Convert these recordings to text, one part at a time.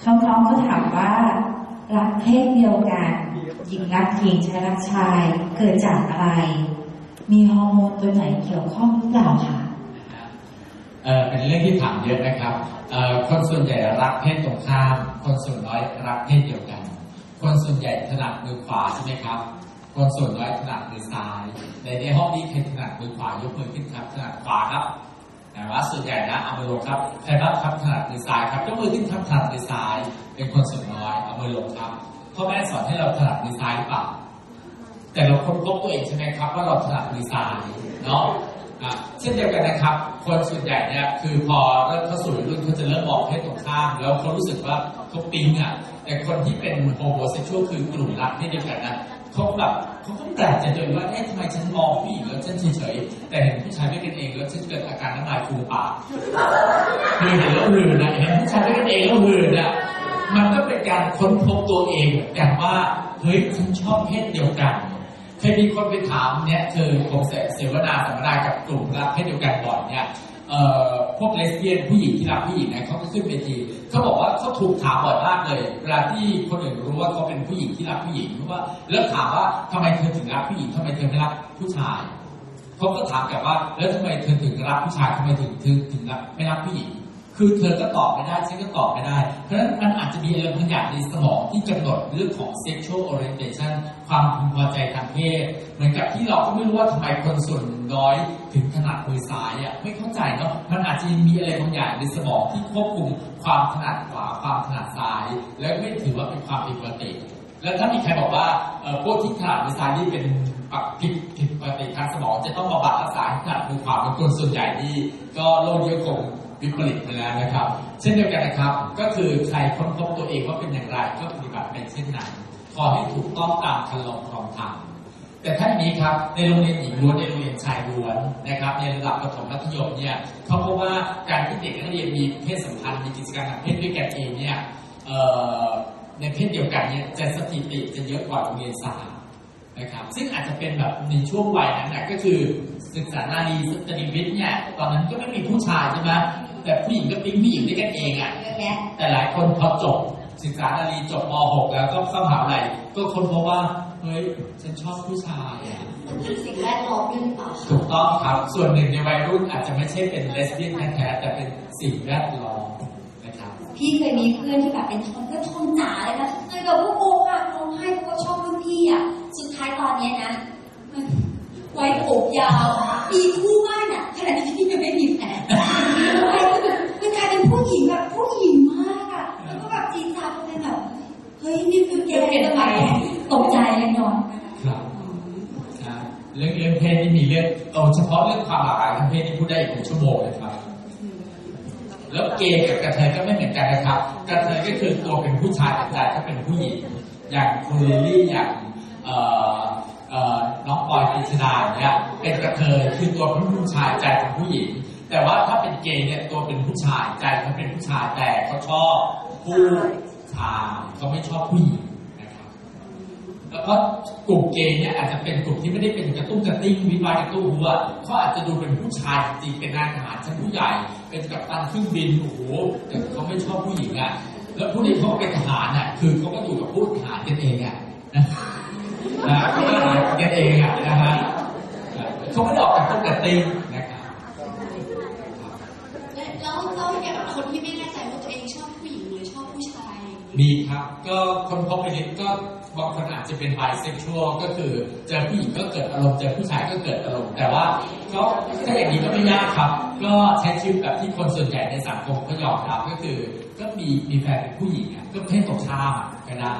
เขาน้องก็ถามว่ารักเพศเดียวกันหญิงรักหญิงชายรักชายเกิดจากอะไร มีฮอร์โมนตัวไหนเกี่ยวข้องหรือเปล่าคะเออเป็นเรื่องที่ถามเยอะนะครับเออคนส่วนใหญ่รักเพศตรงข้าม คนส่วนน้อยรักเพศเดียวกัน คนส่วนใหญ่ถนัดมือขวาใช่ไหมครับ คนส่วนน้อยถนัดมือซ้าย ในในห้องนี้ใครถนัดมือขวายกมือขึ้นครับถนัดขวาครับ แต่ว่าส่วนใหญ่นะเอามือลงครับใครบ้างครับถนัดมือซ้ายครับยกมือขึ้นครับถนัดมือซ้าย เป็นคนส่วนน้อยเอามือลงครับพ่อแม่สอนให้เราถนัดมือซ้ายหรือเปล่าแต่เราค้นพบตัวเองใช่ไหมครับว่าเราถนัดมือซ้ายเนาะเช่นเดียวกันนะครับ คนส่วนใหญ่เนี่ยคือพอเริ่มเข้าสู่รุ่นเขาจะเริ่มบอกเพศตรงข้าม แล้วเขารู้สึกว่าเขาปิ๊งอะแต่คนที่เป็นโฮโมเซ็กชวลคือกลุ่มรักเพศเดียวกันนะ เขาแบบเขาก็แปลกใจตัวเองว่าเอ๊ะทำไมฉันมองผู้หญิงแล้วฉันเฉยๆแต่เห็นผู้ชายด้วยกันเองแล้วฉันเกิดอาการน้ำลายฟูมปากคือเห็นแล้วหืนนะเห็นผู้ชายด้วยกันเองแล้วหืนอะมันก็เป็นการค้นพบตัวเองเหมือนกันว่าเฮ้ยฉันชอบเพศเดียวกันเคยมีคนไปถามเนี่ยคือผมเสเสวนาสัมมนากับกลุ่มรักเพศเดียวกันบ่อยเนี่ย พวกเลสเบี้ยนผู้หญิงที่รักผู้หญิงเนี่ยเขาก็ขึ้นเวทีเขาบอกว่าเขาถูกถามบ่อยมากเลย เวลาที่คนอื่นรู้ว่าเขาเป็นผู้หญิงที่รักผู้หญิงเพราะว่าแล้วถามว่าทำไมเธอถึงรักผู้หญิงทำไมเธอไม่รักผู้ชายเขาก็ถามกลับว่าแล้วทำไมเธอถึงรักผู้ชายทำไมถึงถึงถึงรักไม่รักผู้หญิง คือเธอก็ตอบไม่ได้ฉันก็ตอบไม่ได้ เพราะฉะนั้นมันอาจจะมีอะไรบางอย่างในสมองที่กำหนดเรื่องของ sexual orientation ความพึงพอใจทางเพศ เหมือนกับที่เราก็ไม่รู้ว่าทำไมคนส่วนน้อยถึงถนัดมือซ้ายอะไม่เข้าใจเนาะมันอาจจะมีอะไรบางอย่างในสมองที่ควบคุมความถนัดขวาความถนัดซ้าย แล้วไม่ถือว่าเป็นความผิดปกติ แล้วถ้ามีใครบอกว่าพวกที่ถนัดมือซ้ายนี่เป็นปกผิดผิดปกติทางสมองจะต้องบำบัดรักษาให้ถนัดมือขวาเป็นคนส่วนใหญ่ที่ก็โลกนี้ก็คง วิปริตไปแล้วนะครับ เช่นเดียวกันนะครับ ก็คือใครค้นพบตัวเองว่าเป็นอย่างไรก็ปฏิบัติเป็นเช่นนั้นขอให้ถูกต้องตามคันลองครองธรรมแต่ท่านนี้ครับในโรงเรียนหญิงล้วนในโรงเรียนชายล้วนนะครับ ในระดับประถมมัธยมเนี่ยเขาพบว่าการที่เด็กนักเรียนมีเพศสัมพันธ์มีกิจกรรมทางเพศด้วยกันเองเนี่ยในเพศเดียวกันเนี่ยจะสถิติจะเยอะกว่าโรงเรียนสาม นะครับ ซึ่งอาจจะเป็นแบบในช่วงวัยนั้นนะก็คือศึกษานารีสตรีวิทย์เนี่ยตอนนั้นก็ไม่มีผู้ชายใช่ไหมแต่ผู้หญิงก็ปิ๊งผู้หญิงด้วยกันเองอะเยอะแยะแต่หลายคนพอจบศึกษานารีจบม .6 แล้วก็เข้ามหาวิทยาลัยก็ค้นพบว่าเฮ้ยฉันชอบผู้ชายอะเป็นสิ่งแวดล้อมด้วยหรือเปล่าคะถูกต้องครับ ส่วนหนึ่งในวัยรุ่นอาจจะไม่ใช่เป็นเลสเบี้ยนแท้ๆแต่เป็นสิ่งแวดล้อมนะครับ พี่เคยมีเพื่อนที่แบบเป็นทอมก็ทอมจ๋าเลยนะเคยแบบพวกโกงอะร้องไห้เพราะว่าชอบรุ่นพี่อะสุดท้ายตอน เนี้ยนะไว้ผมยาวมีคู่บ้านอะขณะที่พี่ยังไม่มีแฟนคือแบบมันกลายเป็นผู้หญิงแบบผู้หญิงมากอะแล้วก็แบบจีนจาเป็นแบบเฮ้ยนี่คือเกย์ทำไมตกใจเลยนอนครับเรื่องเรื่องเพศที่มีเรื่องเอาเฉพาะเรื่องความหลากหลายทางเพศที่พูดได้อีกหนึ่งชั่วโมงเลยครับแล้วเกย์กับกระเทยก็ไม่เหมือนกันนะครับกระเทยก็คือตัวเป็นผู้ชายแต่ใจก็เป็นผู้หญิงอย่างคุณลิลลี่อย่างเอ่อ น้องปอยติชดาเนี่ยเป็นกระเทยคือตัวเป็นผู้ชายใจเป็นผู้หญิง แต่ว่าถ้าเป็นเกย์เนี่ยตัวเป็นผู้ชายใจเขาเป็นผู้ชายแต่เขาชอบผู้ชายเขาไม่ชอบผู้หญิงนะครับแล้วก็กลุ่มเกย์เนี่ยอาจจะเป็นกลุ่มที่ไม่ได้เป็นกระตุ้นกระติ้งวิวายกระตุ้นหัวเขาอาจจะดูเป็นผู้ชายจริงเป็นนายทหารชั้นผู้ใหญ่ เป็นกัปตันเครื่องบินโอ้โหแต่เขาไม่ชอบผู้หญิงอะแล้วผู้นี้เขาเป็นทหารอะคือเขาก็อยู่กับผู้ทหารกันเองอะนะนะเขาก็ทหารกันเองอะนะฮะเขาไม่ได้ออกกระ ตุ้นกระติ้งนะครับแล้วแล้วอย่างคนที่ไม่แน่ใจว่าตัวเองชอบผู้หญิงหรือชอบผู้ชายมีครับ ก็คนพบไปนิดก็บางคนอาจจะเป็นไบเซ็กชวลก็คือเจอผู้หญิงก็เกิดอารมณ์เจอผู้ชายก็เกิดอารมณ์แต่ว่าก็ถ้าอย่างนี้ก็ไม่ยากครับ ก็ใช้ชีวิตแบบที่คนส่วนใหญ่ในสังคมก็ยอมรับก็คือ ก็มีมีแฟนเป็นผู้หญิงอะก็เพศตรงข้ามอะก็ได้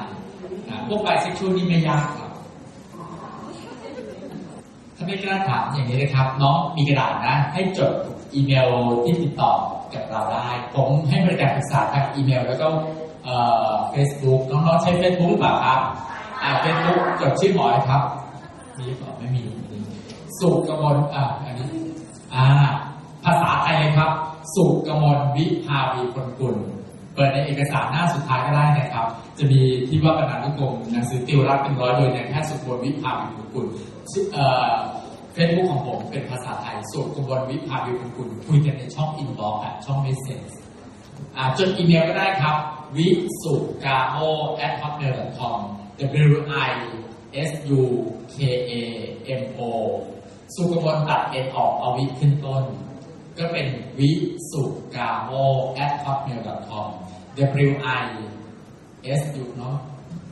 นะพวกไบเซ็กชวลนี่ไม่ยากครับถ้า ไม่กล้าถามอย่างนี้นะครับ น้องมีกระดาษนะ ให้จดอีเมลที่ติดต่อกับเราได้ ผมให้บริการปรึกษาทางอีเมล แล้วก็เฟซบุ๊กน้องๆใช้เฟซบุ๊กหรือเปล่าครับเฟซบุ๊กจดชื่อหมอครับ มีหรือเปล่าไม่มีสุกกมลอ่าอันนี้อ่าภาษาไทยเลยครับ สุกกมลวิภาวีคนกุลเปิดในเอกสารหน้าสุดท้ายก็ได้นะครับ จะมีที่ว่าบรรณานุกรมหนังสือติวรักเป็นร้อยโดยนายแพทย์สุกมลวิภาวีคนกุล ชื่อเฟซบุ๊กของผมเป็นภาษาไทย ส่วนกระบวนวิภาวีคุณคุณคุยกันในช่องอินบ็อกซ์ช่องเมสเซจจดอีเมลก็ได้ครับ วิสุกาโม at hotmail com w i s u k a m o สุกมลตัดเอ็นออกเอาวิขึ้นต้น ก็เป็นวิสุกาโม at hotmail com w i s u เนาะ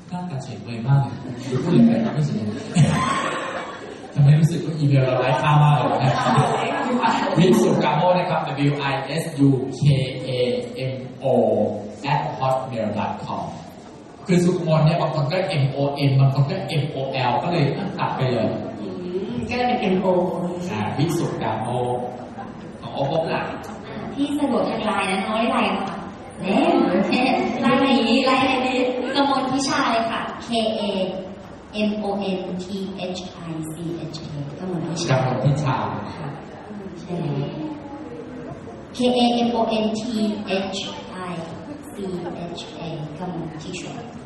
หน้าตาเฉยเมยมากเลยดูพูดเลยแต่ไม่เฉย ทำไมรู้สึกว่าอีเมลเราไร้ค่ามากเลยนะวิสุกาโมนะครับ W I S U K A M O at hotmail com คือสุกมนเนี่ยบางคนก็ M O N บางคนก็ M O L ก็เลยตัดไปเลยอืมก็เลยเป็น MO อ่าวิสุกาโมของโอปปล่ะที่สะดวกทางไลน์นะน้อยไลน์ค่ะเน่ไลน์ไหนไลน์ไหนดีกมลพิชาเลยค่ะ K A M O N T H I C H A กมลพิชากับคนที่ชาค่ะใช่แล้ว K A M O N T H I C H A กมลทิชา